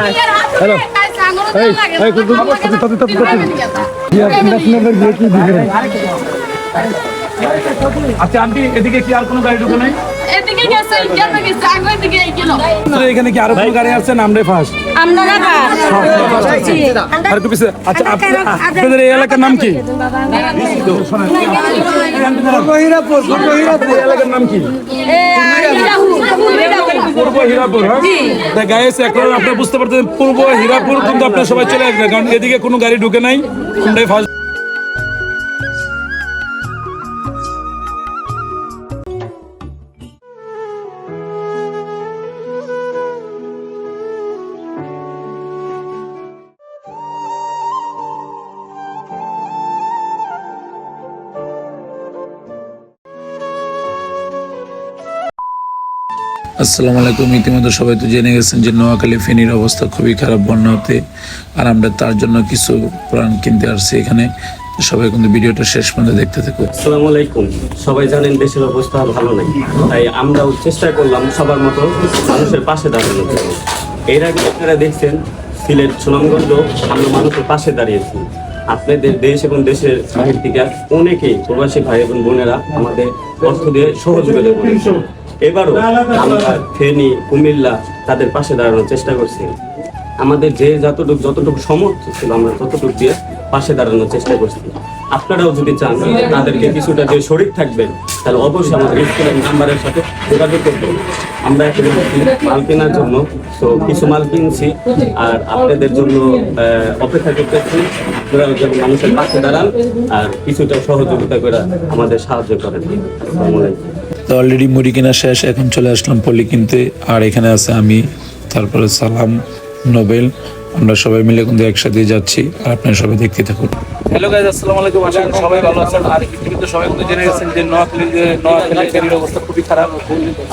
Hello. এই এই কুকুর তাতে তাতে তাতে তাতে ইয়ার ইন্টারন্যাশনাল বিয়ে কি আচ্ছা আন্টি এদিকে কি আর কোনো গাড়ি ঢুকে নাই? এদিকে গেছে কেন গেছে আগে দিকে গেল। এখানে কি আরও কোনো গাড়ি আসছে নামরে ফার্স্ট আমরা না আর একটু পিছে আচ্ছা আপ- আপনাদের এই এলাকার নাম কি? এলাকার নাম কি পূর্ব হীরাপুর হ্যাঁ? গাইস এখন আপনি বুঝতে পারছেন পূর্ব হীরাপুর কিন্তু আপনার সবাই চলে আসবে কারণ এদিকে কোনো গাড়ি ঢুকে নাই ফার্স্ট আসসালামু আলাইকুম। ইতিমধ্যে সবাই তো জেনে গেছেন যে নোয়াখালী ফেনীর অবস্থা খুবই খারাপ বন্যাতে, আর আমরা তার জন্য কিছু প্রাণ কিনতে আসছি এখানে। সবাই কিন্তু ভিডিওটা শেষ পর্যন্ত দেখতে থাকুন আসসালামু আলাইকুম। সবাই জানেন দেশের অবস্থা ভালো নেই, তাই আমরাও চেষ্টা করলাম সবার মতো মানুষের পাশে দাঁড়ানোর জন্য। এর আগে আপনারা দেখছেন, সিলেট সুনামগঞ্জ আমরা মানুষের পাশে দাঁড়িয়েছি। আপনাদের দেশ এবং দেশের বাহির থেকে অনেকেই প্রবাসী ভাই এবং বোনেরা আমাদের অর্থ দিয়ে সহযোগিতা করেছে। এবারও আমরা ফেনী কুমিল্লা তাদের পাশে দাঁড়ানোর চেষ্টা করছি। আমাদের যে যতটুকু যতটুকু সমর্থ ছিল আমরা ততটুকু দিয়ে পাশে দাঁড়ানোর চেষ্টা করছি। আপনারাও যদি চান তাদেরকে কিছুটা যে শরীর থাকবেন তাহলে অবশ্যই আমাদের স্কুলের নাম্বারের সাথে যোগাযোগ করবেন। আমরা এখন মাল কেনার জন্য তো কিছু মাল কিনছি আর আপনাদের জন্য অপেক্ষা করতেছি। আপনারাও যেন মানুষের পাশে দাঁড়ান আর কিছুটা সহযোগিতা করে আমাদের সাহায্য করেন। আসসালামু আলাইকুম। তো অলরেডি মুড়ি কেনা শেষ, এখন চলে আসলাম পল্লি কিনতে। আর এখানে আছে আমি, তারপরে সালাম, নোবেল। আমরা সবাই মিলে কিন্তু একসাথে যাচ্ছি, আর আপনারা সবাই দেখতে থাকুন। হ্যালো গাইজ আসসালামু আলাইকুম। আশা করি সবাই ভালো আছেন। আর পৃথিবীতে সবাই কিন্তু জেনে গেছেন যে নোয়াখালী যে নোয়াখালী ফেনীর অবস্থা খুবই খারাপ।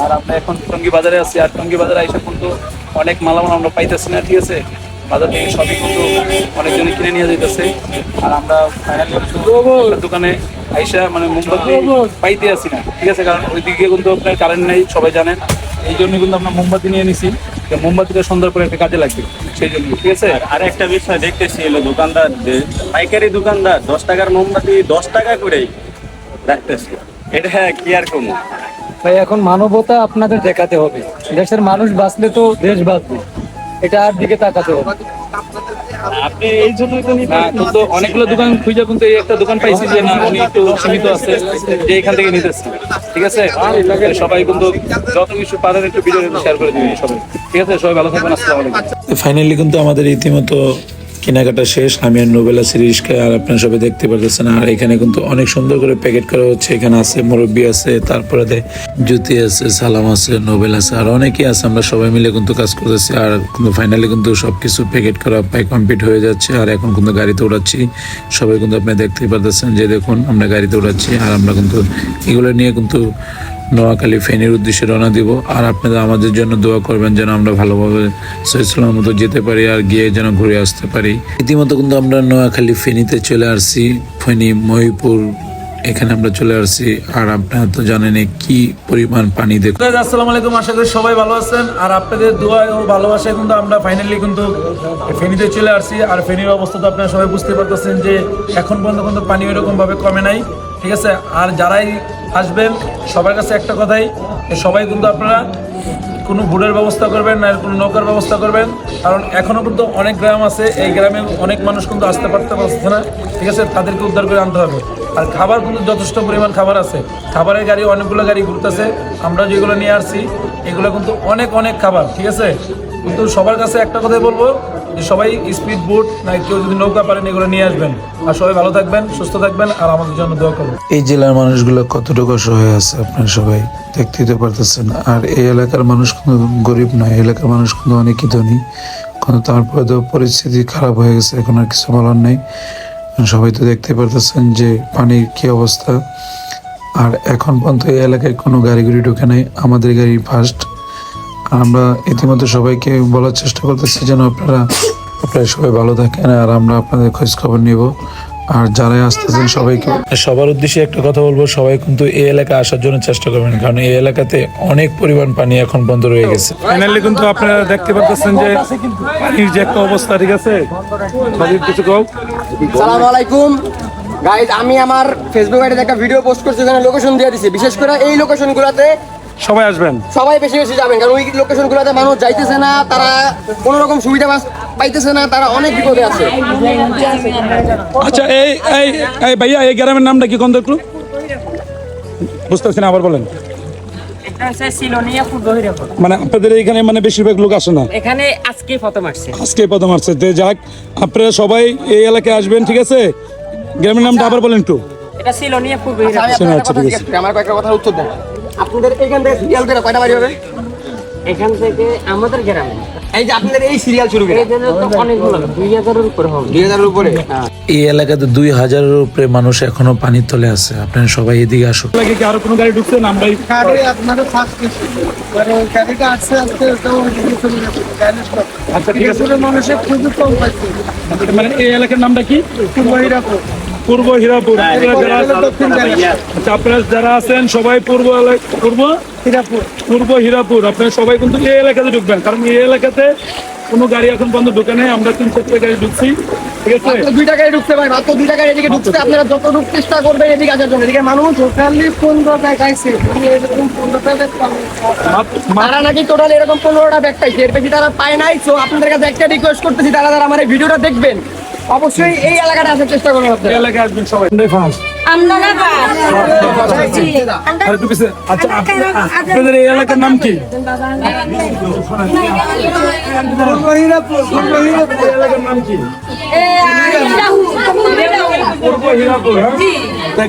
আর আমরা এখন টঙ্গী বাজারে আছি। আর টঙ্গী বাজারে আইসা কিন্তু অনেক মালামাল আমরা পাইতেছি না, ঠিক আছে? বাজার থেকে সবই কিন্তু অনেকজনে কিনে নিয়ে যাইতেছে। আর আমরা ফাইনালি দোকানে আইসা মানে মোমবাতি পাইতে আসি না। ঠিক আছে কারণ ওইদিকে কিন্তু আপনার কারেন্ট নেই সবাই জানেন এই জন্য কিন্তু আমরা মোমবাতি নিয়ে নিছি। মোমবাতিটা সন্ধ্যার পরে একটা কাজে লাগবে সেই জন্য। ঠিক আছে? আর একটা বিষয় দেখতেছি এলো দোকানদার পাইকারি দোকানদার দশ টাকার মোমবাতি দশ টাকা করেই রাখতেছে। এটা কি আর কম ভাই এখন মানবতা আপনাদের দেখাতে হবে। দেশের মানুষ বাঁচলে তো দেশ বাঁচবে। এটা দিকে তাকাতে হবে। আপনি এই জন্যই তো কিন্তু অনেকগুলো দোকান খুঁজে কিন্তু এই একটা দোকান পাইছি যে না উনি একটু সীমিত আছে যে এখান থেকে নিতেছি। ঠিক আছে? সবাই কিন্তু যত কিছু পারেন একটু ভিডিও শেয়ার করে দিবেন সবাই। ঠিক আছে? সবাই ভালো থাকবেন আসসালামু আলাইকুম। ফাইনালি কিন্তু আমাদের রীতিমতো কেনাকাটা শেষ আমি আর নোবেলা সিরিজকে আর আপনার সবাই দেখতে পারতেছেন। আর এখানে কিন্তু অনেক সুন্দর করে প্যাকেট করা হচ্ছে। এখানে আছে মুরব্বি আছে, তারপরে জুতি আছে, সালাম আছে, নোবেল আছে, আর অনেকেই আছে। আমরা সবাই মিলে কিন্তু কাজ করতেছি। আর কিন্তু ফাইনালি কিন্তু সবকিছু প্যাকেট করা প্রায় কমপ্লিট হয়ে যাচ্ছে। আর এখন কিন্তু গাড়িতে উড়াচ্ছি। সবাই কিন্তু আপনি দেখতেই পারতেছেন যে দেখুন, আমরা গাড়িতে উড়াচ্ছি। আর আমরা কিন্তু এগুলো নিয়ে কিন্তু নোয়াখালী ফেনীর উদ্দেশ্যে রওনা দিব। আর আপনারা আমাদের জন্য দোয়া করবেন যেন আমরা ভালোভাবে সৈসলামের মতো যেতে পারি আর গিয়ে যেন ঘুরে আসতে পারি। ইতিমধ্যে কিন্তু আমরা নোয়াখালী ফেনীতে চলে আসছি, ফেনী, মহিপুর, এখানে আমরা চলে আসছি। আর আপনারা তো জানেন কি পরিমাণ পানি দেখুন আসসালামু আলাইকুম, আশা করি সবাই ভালো আছেন। আর আপনাদের দোয়া ও ভালোবাসায় কিন্তু আমরা ফাইনালি কিন্তু ফেনীতে চলে আসছি। আর ফেনীর অবস্থা তো আপনারা সবাই বুঝতে পারতেছেন যে এখন পর্যন্ত কিন্তু পানি ওইরকম ভাবে কমে নাই, ঠিক আছে? আর যারাই আসবেন। সবার কাছে একটা কথাই সবাই কিন্তু আপনারা কোনো বুড়ের ব্যবস্থা করবেন না, কোনো নৌকার ব্যবস্থা করবেন। কারণ এখনও কিন্তু অনেক গ্রাম আছে, এই গ্রামে অনেক মানুষ কিন্তু আসতে পারতে পারছে না। ঠিক আছে, তাদেরকে উদ্ধার করে আনতে হবে। আর খাবার কিন্তু যথেষ্ট পরিমাণ খাবার আছে। খাবারের গাড়ি, অনেকগুলো গাড়ি ঘুরতেছে। আমরা যেগুলো নিয়ে আসছি, এগুলো কিন্তু অনেক অনেক খাবার, ঠিক আছে? কিন্তু সবার কাছে একটা কথাই বলব যে সবাই স্পিড বোট না কেউ যদি নৌকা পারেন, এগুলো নিয়ে আসবেন। আর সবাই ভালো থাকবেন, সুস্থ থাকবেন, আর আমাদের জন্য দোয়া করবেন এই জেলার মানুষগুলো কতটুকু অসহায় আছে আপনারা সবাই দেখতেই তো পারতেছেন। আর এই এলাকার মানুষ কোনো গরিব নয় এলাকার মানুষ কিন্তু অনেকই ধনী। কিন্তু তারপরে তো পরিস্থিতি খারাপ হয়ে গেছে, এখন আর কিছু বলার নেই। সবাই তো দেখতে পারতেছেন যে পানির কি অবস্থা। আর এখন পর্যন্ত এই এলাকায় কোনো গাড়ি গুড়ি ঢুকে নেই, আমাদের গাড়ি ফার্স্ট আমরা ইতিমধ্যে সবাইকে বলার চেষ্টা করতেছি যেন আপনারা আপনারা সবাই ভালো থাকেন আর আমরা আপনাদের খোঁজ খবর নিব। আর যারাই আসতেছেন সবাইকে সবার উদ্দেশ্যে একটা কথা বলব সবাই কিন্তু এই এলাকায় আসার জন্য চেষ্টা করবেন কারণ এই এলাকাতে অনেক পরিমাণ পানি এখন বন্ধ রয়ে গেছে। ফাইনালি কিন্তু আপনারা দেখতে পাচ্ছেন যে পানির যে একটা অবস্থা ঠিক আছে? কিছু কও? সালাম আলাইকুম। গাইজ আমি আমার ফেসবুক আইডিতে একটা ভিডিও পোস্ট করছি ওখানে লোকেশন দিয়ে দিছি। বিশেষ করে এই লোকেশনগুলোতে সবাই আসবেন। সবাই বেশি বেশি যাবেন কারণ ওই লোকেশনগুলোতে মানুষ যাইতেছে না তারা কোনো রকম সুবিধা পাইতেছে না তারা অনেক বিপদে আছে। আচ্ছা এই এই এই ভাইয়া এই গ্রামের নামটা কি কোন একটু বুঝতে পারছি না আবার বলেন। মানে আপনাদের এখানে মানে বেশিরভাগ লোক আসে না? এখানে আজকে প্রথম আসছে। আজকে প্রথম আসছে। তো যাক আপনারা সবাই এই এলাকায় আসবেন ঠিক আছে? গ্রামের নামটা আবার বলেন একটু। এটা সিলোনিয়া পূর্ব আচ্ছা, কথা আমার কয়েকটা কথার উত্তর দেন। আপনাদের এখান থেকে সিরিয়াল করে কয়টা বাড়ি হবে? এখান থেকে আমাদের গ্রামে। এই যে আপনাদের এই সিরিয়াল শুরু করে। এই জন্য তো অনেকগুলো দুই হাজারের উপরে হবে। দুই হাজারের উপরে? এই এলাকাতে দুই হাজারের উপরে মানুষ এখনও পানির তলে আছে। আপনারা সবাই এদিকে আসুন। লাগে কি আরও কোনো গাড়ি ঢুকছে না আমরাই? আচ্ছা ঠিক আছে। মানুষের খুবই কম পাচ্ছে মানে এই এলাকার নামটা কি? পূর্ব পূর্ব হীরাপুর। আপনারা যারা- আচ্ছা আপনারা যারা আছেন সবাই পূর্ব পূর্ব? হীরাপুর। পূর্ব হীরাপুর। আপনারা সবাই কিন্তু এই এলাকাতে ঢুকবেন কারণ এই এলাকাতে কোনো গাড়ি এখন বন্ধ ঢুকে নেই। আমরা তিন চারটে গাড়ি ঢুকছি ঠিক আছে? দুই টাকায় ঢুকতে পারে মাত্র দুই টাকায় এদিকে ঢুকতে আপনারা যতটুকু চেষ্টা করবেন এদিকে আসার জন্য। এদিকে মানুষ টোটালি পনেরো টাকাইছে এরকম পনেরো টাকা মাত্র- মাত্র- তারা নাকি টোটাল এরকম পনেরোটা ব্যাগ পাইছে এর বেশি তারা পায় নাই। তো আপনাদের কাছে একটা রিকোয়েস্ট করতেছি তারা যারা আমার এই ভিডিওটা দেখবেন অবশ্যই এই এলাকাটা আসার চেষ্টা করবেন এই আপনারা এলাকায় আসবেন সবাই। আচ্ছা আপনাদের এই এলাকার নাম কি? এলাকার নাম কি? পূর্ব হীরাপুর? তা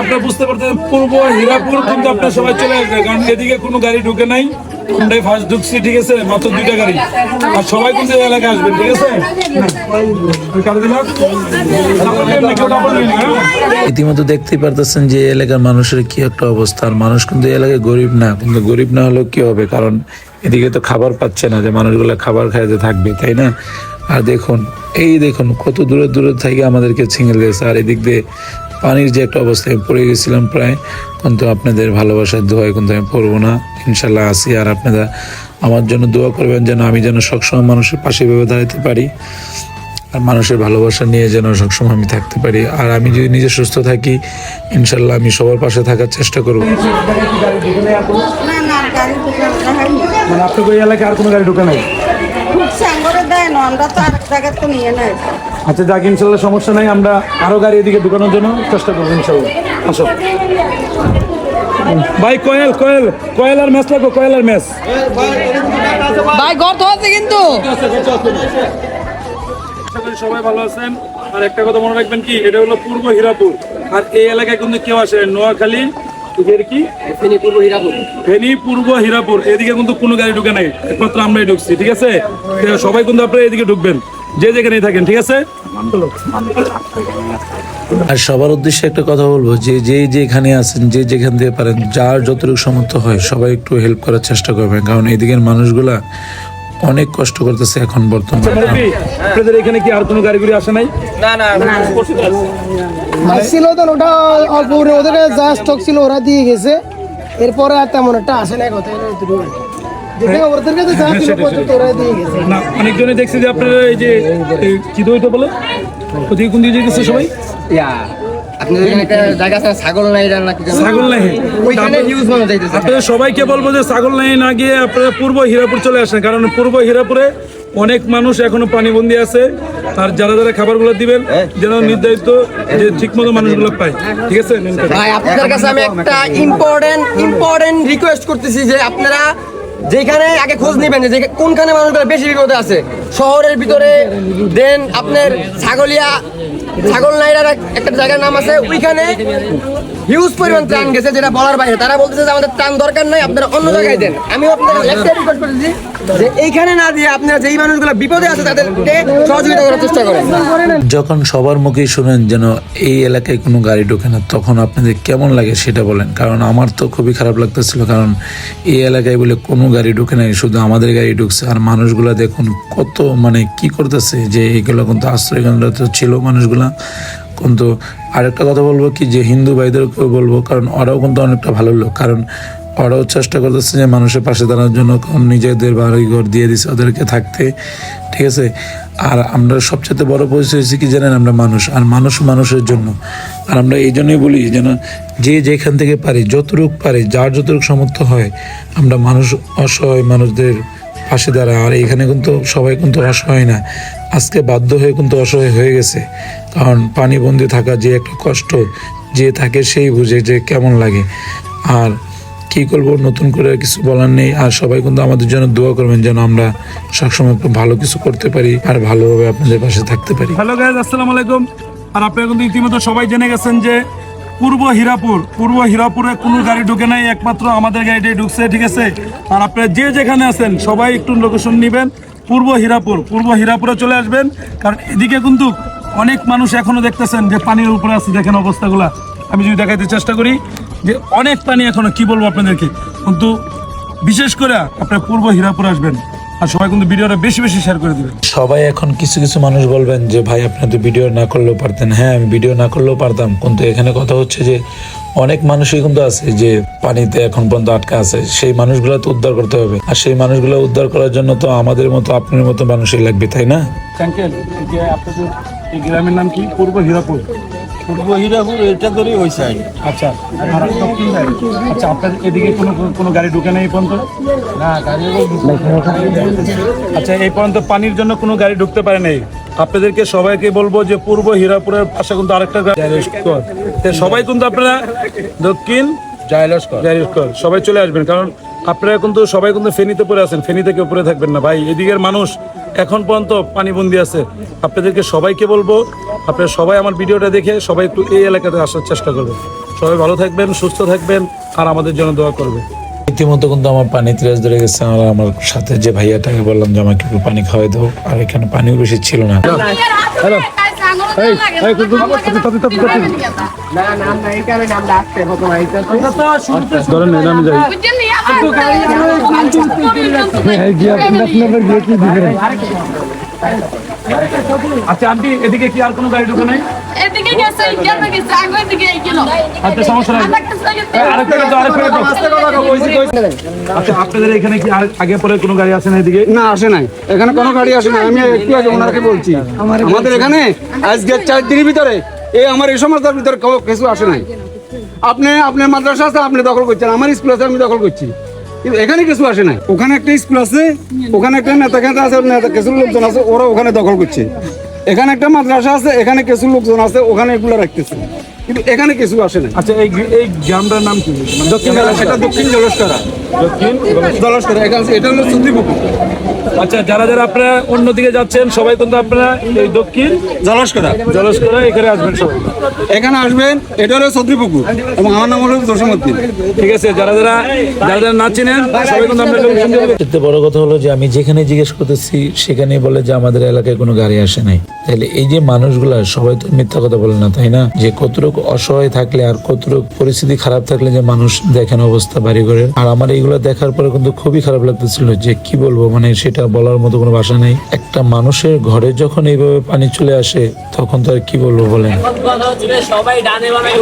আপনারা বুঝতে পারতেন পূর্ব হীরাপুর কিন্তু আপনারা সবাই চলে কারণ এদিকে কোনো গাড়ি ঢুকে নাই। ফার্স্ট ঢুকছি, ঠিক আছে? মাত্র দুইটা গাড়ি। আর সবাই কিন্তু এলাকায় আসবেন, ঠিক আছে? ইতিমধ্যে দেখতেই পারতেছেন যে এলাকার মানুষের কি একটা অবস্থা। আর মানুষ কিন্তু এলাকায় গরিব না, কিন্তু গরিব না হলেও কি হবে? কারণ এদিকে তো খাবার পাচ্ছে না, যে মানুষগুলো খাবার খাইতে থাকবে, তাই না? আর দেখুন, এই দেখুন, কত দূরে দূরে থেকে আমাদেরকে ছিঙে দিয়েছে। আর এদিক দিয়ে পানির যে একটা অবস্থায় পড়ে গেছিলাম প্রায় কিন্তু আপনাদের ভালোবাসার দোয়ায় কিন্তু আমি পড়ব না। ইনশাল্লাহ আসি আর আপনারা আমার জন্য দোয়া করবেন যেন আমি যেন সবসময় মানুষের পাশে ভেবে দাঁড়াতে পারি আর মানুষের ভালোবাসা নিয়ে যেন সবসময় আমি থাকতে পারি। আর আমি যদি নিজে সুস্থ থাকি ইনশাল্লাহ আমি সবার পাশে থাকার চেষ্টা করব। মানে আপনাদের এলাকায় আর কোনো গাড়ি ঢুকে নাই? আমরা তো আরেক জায়গায় তো নিয়ে নেয়। আচ্ছা যাক ইনশাল্লাহ সমস্যা নাই আমরা আরও গাড়ি এদিকে ঢুকানোর জন্য চেষ্টা করব ইনশাল্লাহ। আসো। ভাই কোয়েল কোয়েল কোয়েল আর ম্যাচ লাগবো কোয়েল আর ম্যাচ। ভাই গর্ত আছে কিন্তু। সবাই ভালো আছেন। আর একটা কথা মনে রাখবেন কি এটা হলো পূর্ব হীরাপুর। আর এই এলাকায় কিন্তু কেউ আসে নোয়াখালী কি? পূর্ব হীরাপুর। ফেনী পূর্ব হীরাপুর এদিকে কিন্তু কোনো গাড়ি ঢুকে নাই একমাত্র আমরাই ঢুকছি ঠিক আছে? সবাই কিন্তু আপনারা এদিকে ঢুকবেন। যে যেখানেই থাকেন ঠিক আছে? আর সবার উদ্দেশ্যে একটা কথা বলব যে যে যেখানে আছেন যে যেখান দিয়ে পারেন যার যতটুকু সমর্থ হয় সবাই একটু হেল্প করার চেষ্টা করবেন। কারণ এদিকের মানুষগুলা অনেক কষ্ট করতেছে এখন বর্তমানে। মুরব্বী, আপনাদের এখানে কি আর কোনো গাড়িগুড়ি আসে নাই? ছিল তো ওটা অল্প ওদের যা স্টক ছিল ওরা দিয়ে গেছে। এরপরে আর তেমন একটা আসে না কথা যেখানে ওদের কাছে যা ছিল পর্যন্ত ওরা দিয়ে গেছে। না অনেকজনে দেখছি যে আপনারা এই যে কি দইটা বলে? ওদিকে কোন দিকে যেতেছে সবাই? আপনাদের এখানে একটা জায়গা আছে না, ছাগল নাই এটা নাকি যেন? ছাগল নাই। ওইখানে নিউজ মানুষ যাইতেছে। আপনাদের সবাইকে বলব যে ছাগল নাই না গিয়ে আপনারা পূর্ব হীরাপুর চলে আসেন কারণ পূর্ব হীরাপুরে অনেক মানুষ এখনও পানিবন্দি আছে। আর যারা যারা খাবারগুলো দিবেন যেন নির্ধারিত যে ঠিক মতো মানুষগুলো পায়। ঠিক আছে ভাই আপনাদের কাছে আমি একটা ইম্পর্টেন্ট ইম্পর্টেন্ট রিকোয়েস্ট করতেছি যে আপনারা যেখানে আগে খোঁজ নেবেন যে কোনখানে মানুষগুলো বেশি বিপদে আছে? শহরের ভিতরে দেন আপনার ছাগলিয়া, ছাগল নাইরার একটা জায়গার নাম আছে, ওইখানে হিউজ পরিমাণ ত্রাণ গেছে যেটা বলার বাইরে। তারা বলতেছে যে আমাদের ত্রাণ দরকার নাই, আপনারা অন্য জায়গায় দেন। আমি আপনাদের একটা রিকোয়েস্ট করতেছি যে এইখানে না দিয়ে আপনারা যেই মানুষগুলো বিপদে আছে তাদেরকে সহযোগিতা করার চেষ্টা করেন। যখন সবার মুখেই শুনেন যেন এই এলাকায় কোনো গাড়ি ঢোকে না, তখন আপনাদের কেমন লাগে সেটা বলেন? কারণ আমার তো খুবই খারাপ লাগতেছিল, কারণ এই এলাকায় বলে কোনো গাড়ি ঢুকে নাই, শুধু আমাদের গাড়ি ঢুকছে। আর মানুষগুলা দেখুন কত মানে কি করতেছে যে এগুলো কিন্তু আশ্রয় কেন্দ্র তো ছিল মানুষগুলা। কিন্তু আরেকটা কথা বলব কি, যে হিন্দু ভাইদেরকেও বলব, কারণ ওরাও কিন্তু অনেকটা ভালো লোক। কারণ ওরাও চেষ্টা করতেছে যে মানুষের পাশে দাঁড়ানোর জন্য নিজেদের বাড়ি ঘর দিয়ে দিছে ওদেরকে থাকতে। ঠিক আছে? আর আমরা সবচেয়ে বড় পরিচয় হয়েছি কি জানেন আমরা মানুষ, আর মানুষ মানুষের জন্য। আর আমরা এই জন্যই বলি যেন যে যেখান থেকে পারি, যতটুক পারি, যার যতটুক সামর্থ্য হয়, আমরা মানুষ অসহায় মানুষদের পাশে দাঁড়ায়। আর এখানে কিন্তু সবাই কিন্তু অসহায় না। আজকে বাধ্য হয়ে কিন্তু অসহায় হয়ে গেছে। কারণ পানিবন্দি থাকা যে একটা কষ্ট, যে থাকে সেই বুঝে যে কেমন লাগে। আর কি করব, নতুন করে কিছু বলার নেই। আর সবাই কিন্তু আমাদের জন্য দোয়া করবেন যেন আমরা সবসময় ভালো কিছু করতে পারি আর ভালোভাবে আপনাদের পাশে থাকতে পারি। হ্যালো গাইজ আসসালামু আলাইকুম। আর আপনারা কিন্তু ইতিমধ্যে সবাই জেনে গেছেন যে পূর্ব হীরাপুর, পূর্ব হীরাপুরে কোনো গাড়ি ঢুকে নাই, একমাত্র আমাদের গাড়িটাই ঢুকছে, ঠিক আছে? আর আপনারা যে যেখানে আছেন, সবাই একটু লোকেশন নেবেন। পূর্ব হীরাপুর, পূর্ব হীরাপুরে চলে আসবেন। কারণ এদিকে কিন্তু অনেক মানুষ এখনও দেখতেছেন যে পানির উপরে আছে, দেখেন অবস্থাগুলা। আমি যদি দেখাইতে চেষ্টা করি যে অনেক পানি এখনও কি বলব আপনাদেরকে? কিন্তু বিশেষ করে আপনার পূর্ব হীরাপুর আসবেন আর সবাই কিন্তু ভিডিওটা বেশি বেশি শেয়ার করে দিবেন। সবাই এখন কিছু কিছু মানুষ বলবেন যে ভাই আপনি তো ভিডিও না করলেও পারতেন। হ্যাঁ আমি ভিডিও না করলেও পারতাম। কিন্তু এখানে কথা হচ্ছে যে অনেক মানুষই কিন্তু আছে যে পানিতে এখন পর্যন্ত আটকা আছে। সেই মানুষগুলো তো উদ্ধার করতে হবে। আর সেই মানুষগুলো উদ্ধার করার জন্য তো আমাদের মতো আপনার মতো মানুষই লাগবে তাই না? আঙ্কেল আপনাদের এই গ্রামের নাম কি? পূর্ব হীরাপুর। পূর্ব হীরাপুর এটা ধরেই হয়েছে আচ্ছা আর দক্ষিণ সাইড আচ্ছা আপনাদের এদিকে কোনো কোনো গাড়ি ঢুকে নেই এই পর্যন্ত? না গাড়ি আচ্ছা এই পর্যন্ত পানির জন্য কোনো গাড়ি ঢুকতে পারে নাই? আপনাদেরকে সবাইকে বলব যে পূর্ব হীরাপুরের পাশে কিন্তু আরেকটা গাড়ি তো সবাই কিন্তু আপনারা দক্ষিণ জয়লস্কর। জাহিরস্কর সবাই চলে আসবেন কারণ আপনারা কিন্তু সবাই কিন্তু ফেনীতে পরে আছেন ফেনী থেকে উপরে থাকবেন না। ভাই এদিকের মানুষ এখন পর্যন্ত পানিবন্দি আছে। আপনাদেরকে সবাইকে বলব আপনারা সবাই আমার ভিডিওটা দেখে সবাই একটু এই এলাকাতে আসার চেষ্টা করবেন। সবাই ভালো থাকবেন সুস্থ থাকবেন আর আমাদের জন্য দোয়া করবেন। ইতিমধ্যে কিন্তু আমার পানি তিরাজ ধরে গেছে আর আমার সাথে যে ভাইয়াটাকে বললাম যে আমাকে একটু পানি খাওয়াই দাও আর এখানে পানিও বেশি ছিল না। তাতে ধরেন না আমি যাই। আচ্ছা আন্টি এদিকে কি আর কোনো গাড়ি ঢুকে নাই? এদিকে গেছে ইন্ডিয়াতে গেছে আগে দিকে গেল আচ্ছা সমস্যা নাই। আরেকটা তো আরেকটা তো আচ্ছা আপনাদের এখানে কি আগে পরে কোনো গাড়ি আছে না এদিকে? না আসে নাই। এখানে কোনো গাড়ি আসে নাই। আমি একটু আগে ওনাকে বলছি। আমাদের এখানে আজকে চার দিনের ভিতরে এই আমার এই সমাজটার ভিতরে কেউ কিছু আসে নাই। আপনি আপনার মাদ্রাসা আছে আপনি দখল করছেন। আমার স্কুল আছে আমি দখল করছি। কিন্তু এখানে কিছু আসে নাই। ওখানে একটা স্কুল আছে ওখানে একটা নেতা খেতা আছে নেতা কিছু লোকজন আছে ওরা ওখানে দখল করছে। এখানে একটা মাদ্রাসা আছে এখানে কিছু লোকজন আছে ওখানে এগুলো রাখতেছে। কিন্তু এখানে কিছু আসে না আচ্ছা এই এই গ্রামটার নাম কি? দক্ষিণ এটা দক্ষিণ জলস্করা দক্ষিণ এটা হলো সুদ্রিপুকুর আচ্ছা যারা যারা আপনারা অন্যদিকে যাচ্ছেন সবাই কিন্তু আপনারা এই দক্ষিণ জলস্করা জলস্করা এখানে আসবেন সবাই। এখানে আসবেন এটা হলো সদ্রিপুকুর এবং আমার নাম হলো ঠিক আছে যারা যারা যারা যারা না চিনেন সবাই কিন্তু বড় কথা হলো যে আমি যেখানে জিজ্ঞেস করতেছি সেখানে বলে যে আমাদের এলাকায় কোনো গাড়ি আসে নাই। তাহলে এই যে মানুষগুলা সবাই তো মিথ্যা কথা বলে না তাই না? যে কতটুকু অসহায় থাকলে আর কতটুকু পরিস্থিতি খারাপ থাকলে যে মানুষ দেখেন অবস্থা বাড়ি করে আর আমার এইগুলো দেখার পরে কিন্তু খুবই খারাপ লাগতেছিল যে কি বলব মানে সেটা বলার মতো কোনো ভাষা নেই। একটা মানুষের ঘরে যখন এইভাবে পানি চলে আসে তখন তো আর কি বলব বলেন? সবাই ডানে বানাই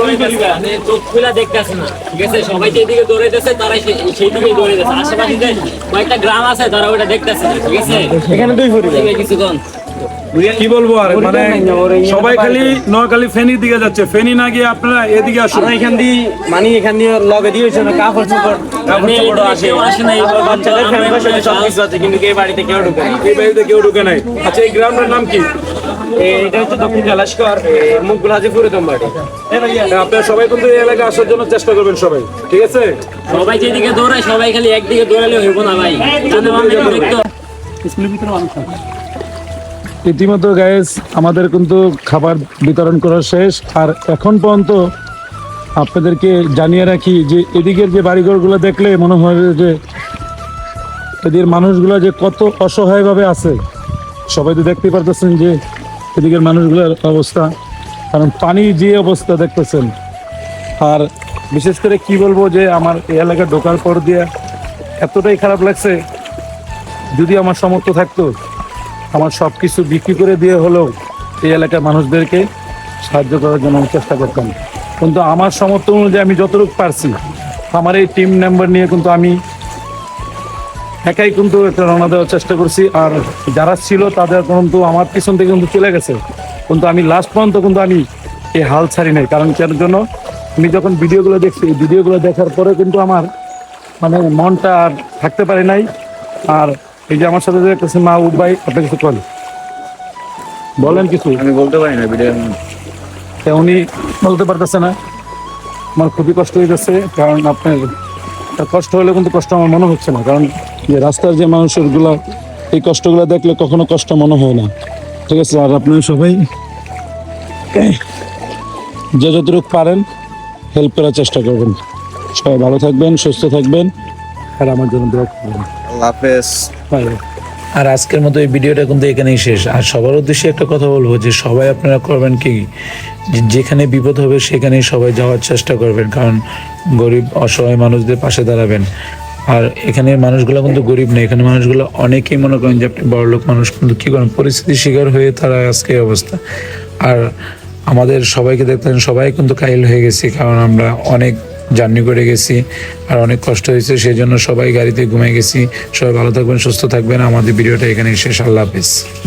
মানে চোখ খুলে দেখতেছে না ঠিক আছে? সবাই যেদিকে দৌড়াইতেছে তারা সেই দিকে দৌড়াইতেছে। আশেপাশে কয়েকটা গ্রাম আছে তারা ওটা দেখতেছে ঠিক আছে? এখানে দুই কিছুক্ষণ। কি বলব আর? মানে সবাই খালি নোয়াখালী ফেনীর দিকে যাচ্ছে। ফেনী না গিয়ে আপনারা এদিকে আসুন। এখান দিয়ে মানে এখান দিয়ে লগে দিয়েছে না কাপড় চোপড় কাপড় চোপড় আসে। আসে বাচ্চাদের ফ্যামিলির সব কিছু আছে কিন্তু এই বাড়িতে কেউ ঢুকে না এই বাড়িতে কেউ ঢুকে নাই। আচ্ছা এই গ্রামটার নাম কি? এটা হচ্ছে দক্ষিণ জলাস্কর মুকুল হাজিপুর আপনারা সবাই কিন্তু এই এলাকায় আসার জন্য চেষ্টা করবেন সবাই ঠিক আছে? সবাই যেদিকে দৌড়ায় সবাই খালি একদিকে দৌড়ালে হইব না ভাই। ডানে বামে দেখতে ইতিমধ্যে গ্যাস আমাদের কিন্তু খাবার বিতরণ করা শেষ। আর এখন পর্যন্ত আপনাদেরকে জানিয়ে রাখি যে এদিকের যে বাড়িঘরগুলো দেখলে মনে হয় যে এদের মানুষগুলো যে কত অসহায়ভাবে আছে। সবাই তো দেখতে পারতেছেন যে এদিকের মানুষগুলোর অবস্থা। কারণ পানি যে অবস্থা দেখতেছেন। আর বিশেষ করে কি বলব যে আমার এই এলাকা ঢোকার পর দিয়ে এতটাই খারাপ লাগছে। যদি আমার সামর্থ্য থাকতো আমার সব কিছু বিক্রি করে দিয়ে হলেও এই এলাকার মানুষদেরকে সাহায্য করার জন্য আমি চেষ্টা করতাম। কিন্তু আমার সমর্থন অনুযায়ী আমি যতটুকু পারছি, আমার এই টিম মেম্বার নিয়ে কিন্তু আমি একাই কিন্তু একটা রওনা দেওয়ার চেষ্টা করছি। আর যারা ছিল তাদের কিন্তু আমার পিছন থেকে কিন্তু চলে গেছে। কিন্তু আমি লাস্ট পর্যন্ত কিন্তু আমি এই হাল ছাড়ি নাই। কারণ কেন জন্য আমি যখন ভিডিওগুলো দেখছি ভিডিওগুলো দেখার পরে কিন্তু আমার মানে মনটা আর থাকতে পারে নাই। আর এই যে আমার সাথে যে একটা মা উবাই আপনি কিছু করেন বলেন কিছু। আমি বলতে পারি না ভিডিও উনি বলতে পারতেছে না। আমার খুবই কষ্ট হইতেছে কারণ আপনার কষ্ট হলে কিন্তু কষ্ট আমার মনে হচ্ছে না কারণ যে রাস্তার যে মানুষেরগুলা এই কষ্টগুলো দেখলে কখনো কষ্ট মনে হয় না। ঠিক আছে আর আপনারা সবাই যে যতটুকু পারেন হেল্প করার চেষ্টা করবেন। সবাই ভালো থাকবেন সুস্থ থাকবেন আর আমার জন্য দোয়া করবেন। আর আজকের মতো এই ভিডিওটা কিন্তু এখানেই শেষ। আর সবার উদ্দেশ্যে একটা কথা বলব যে, সবাই আপনারা করবেন কি? যেখানে বিপদ হবে সেখানেই সবাই যাওয়ার চেষ্টা করবেন, কারণ গরিব, অসহায় মানুষদের পাশে দাঁড়াবেন। আর এখানে মানুষগুলো কিন্তু গরিব নেই এখানে মানুষগুলো অনেকেই মনে করেন যে, আপনি বড়লোক মানুষ, কিন্তু কি করেন? পরিস্থিতির শিকার হয়ে তারা আজকে অবস্থা। আর আমাদের সবাইকে দেখতেন সবাই কিন্তু কাইল হয়ে গেছি, কারণ আমরা অনেক জার্নি করে গেছি আর অনেক কষ্ট হয়েছে সেই জন্য সবাই গাড়িতে ঘুমিয়ে গেছি। সবাই ভালো থাকবেন, সুস্থ থাকবেন। আমাদের ভিডিওটা এখানে শেষ। আল্লাহ হাফেজ।